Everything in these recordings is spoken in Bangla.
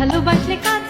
ভালোবাসলে কাজ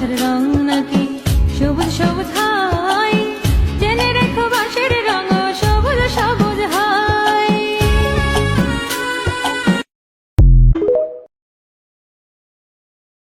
আশার রং নাকি? সবুজ সবুজ